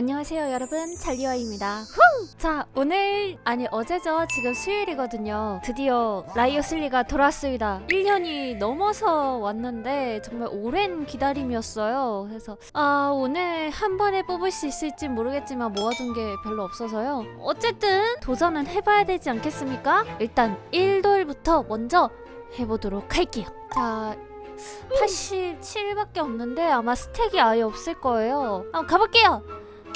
안녕하세요 여러분 잘리와입니다 후! 자 오늘 아니 어제죠 지금 수요일이거든요 드디어 라이어슬리가 돌아왔습니다 1년이 넘어서 왔는데 정말 오랜 기다림이었어요 그래서 아 오늘 한 번에 뽑을 수 있을지 모르겠지만 모아둔 게 별로 없어서요 어쨌든 도전은 해봐야 되지 않겠습니까? 일단 1돌부터 먼저 해보도록 할게요 자 87밖에 없는데 아마 스택이 아예 없을 거예요. 한번 가볼게요.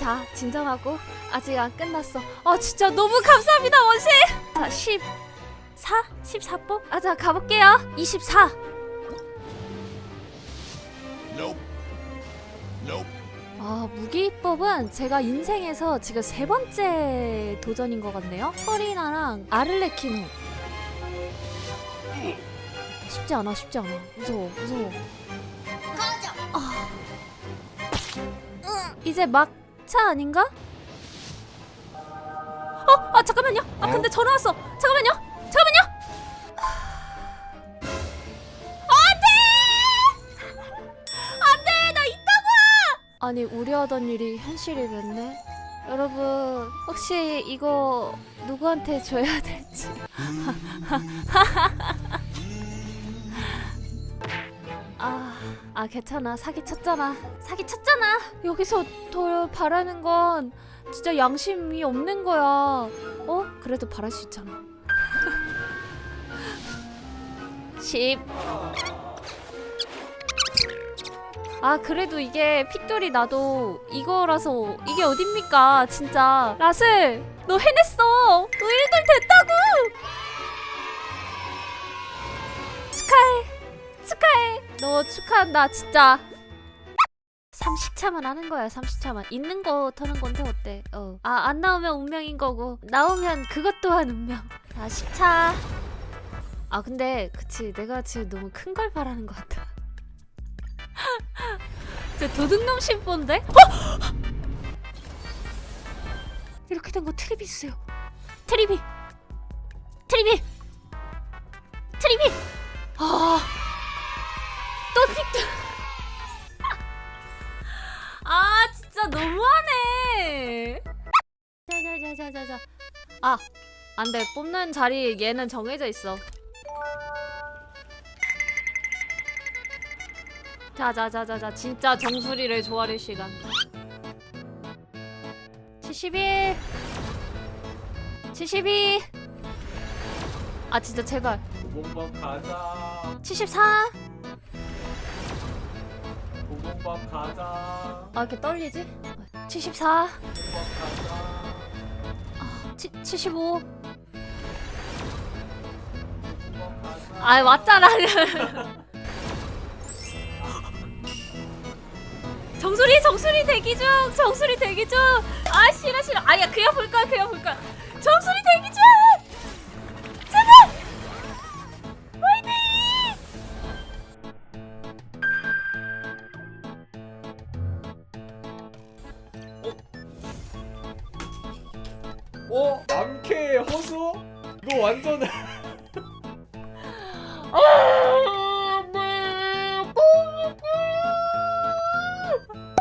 자 진정하고 아직 안 끝났어. 아 진짜 너무 감사합니다 원씨. 자 14, 14번. 아자 가볼게요. 24. Nope. Nope. 아 무기법은 제가 인생에서 지금 세 번째 도전인 것 같네요. 서리나랑 아를레키노. 쉽지 않아, 쉽지 않아. 무서워, 무서워. 아. 이제 막 차 아닌가? 어, 아 잠깐만요. 아 근데 전화 왔어. 잠깐만요. 잠깐만요. 안돼, 나 있다고. 아니 우려하던 일이 현실이 됐네. 여러분 혹시 이거 누구한테 줘야 될지. 아, 아 괜찮아. 사기 쳤잖아. 사기 쳤잖아. 여기서 더 바라는 건 진짜 양심이 없는 거야. 어? 그래도 바랄 수 있잖아. 10 아 그래도 이게 핏돌이 나도 이거라서 이게 어딥니까? 진짜. 라슬 너 해냈어. 너 1등 됐다고. 축하해 축하해. 너 축하한다 진짜. 30차만 하는 거야 30차만. 있는 거 터는 건데 어때? 어아 안 나오면 운명인 거고. 나오면 그것 또한 운명. 자 10차. 아 근데 그치 내가 지금 너무 큰 걸 바라는 것 같아. 저 도둑놈 심보인데? 어! 이렇게 된 거 트리비 주세요. 트리비. 트리비. 트리비 자자자자자자. 아, 안 돼. 뽑는 자리 얘는 정해져 있어. 자자자자자. 진짜 정수리를 조아릴 시간. 71. 72. 아, 진짜 제발. 고봉밥 가자. 74. 고봉밥 가자. 아 이렇게 떨리지? 74 고봉밥 가자. 치, 75 고봉밥 가자. 아 맞잖아. 정수리 정수리 대기 중 정수리 대기 중아 싫어 싫어. 아야 그냥 볼 거야 그냥 볼 거야. 정수리 대기 중! 제발! 화이팅 어? 남캐 허수? 이거 완전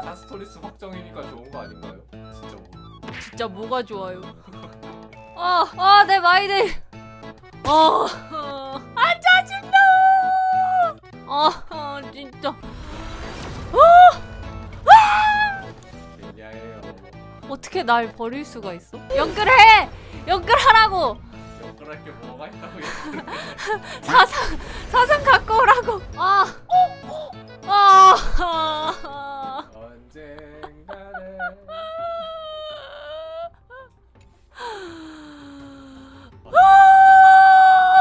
카스토리스 확정이니까 좋은 거 아닌가요? 진짜 뭐. 진짜 뭐가 좋아요 아 아 내 마이들 어, 아 짜증나 아 진짜 genial해요. 어떻게 날 버릴 수가 있어? 연결해! 연결하라고. 연결할 게 뭐가 있다고. 사상 사상 갖고 오라고. 아아.